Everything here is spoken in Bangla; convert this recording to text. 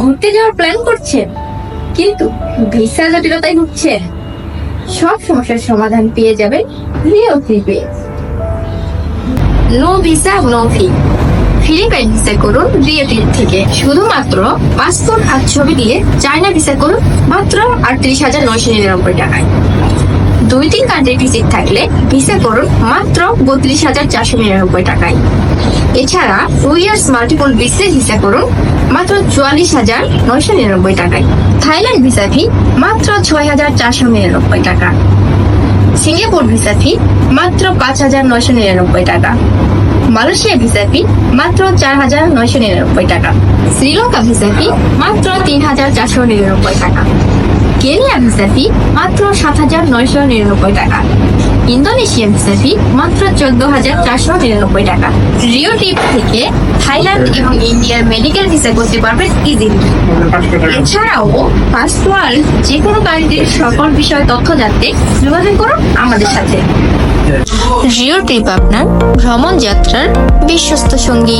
ঘুরতে যাওয়ার প্ল্যান করছেন কিন্তু ভিসা জটিলতায় ভুগছেন সব সমস্যার সমাধান পেয়ে যাবেন রিও ট্রিপে no visa no fee Philippine visa করুন রিও ট্রিপ থেকে। শুধুমাত্র পাসপোর্ট আর ছবি দিয়ে চায়না ভিসা করুন মাত্র আটত্রিশ হাজার নয়শো নিরানব্বই টাকায়। দুই তিন কান্ট্রি ভিজিট থাকলে ভিসা করুন মাত্র বত্রিশ হাজার চারশো নিরানব্বই টাকায়। এছাড়া two years multiple business visa করুন মাত্র চুয়াল্লিশ হাজার নয়শো নিরানব্বই টাকায়। থাইল্যান্ড ভিসা ফি মাত্র ছয় হাজার চারশো নিরানব্বই টাকা। সিঙ্গাপুর ভিসা ফি মাত্র পাঁচ হাজার নয়শো নিরানব্বই টাকা। মালয়েশিয়া ভিসা ফি মাত্র চার হাজার নয়শো নিরানব্বই টাকা। শ্রীলঙ্কা ভিসা ফি মাত্র তিন হাজার চারশো নিরানব্বই টাকা। কেনিয়া ভিসা ফি মাত্র সাত হাজার নয়শো নিরানব্বই টাকা। ইন্দোনেশিয়া ভিসা মাত্র চোদ্দ হাজার চারশো নিরানব্বই টাকা। রিও টিপ থেকে থাইল্যান্ড এবং ইন্ডিয়ার মেডিকেল ভিসা করতে পারবেন ইজিলি এছাড়াও ওয়ার্ল্ড যে কোনো গাড়িতে সকল বিষয়ে তথ্য জানতে যোগাযোগ করুন আমাদের সাথে। রিও ট্রিপ আপনার ভ্রমণ যাত্রার বিশ্বস্ত সঙ্গী।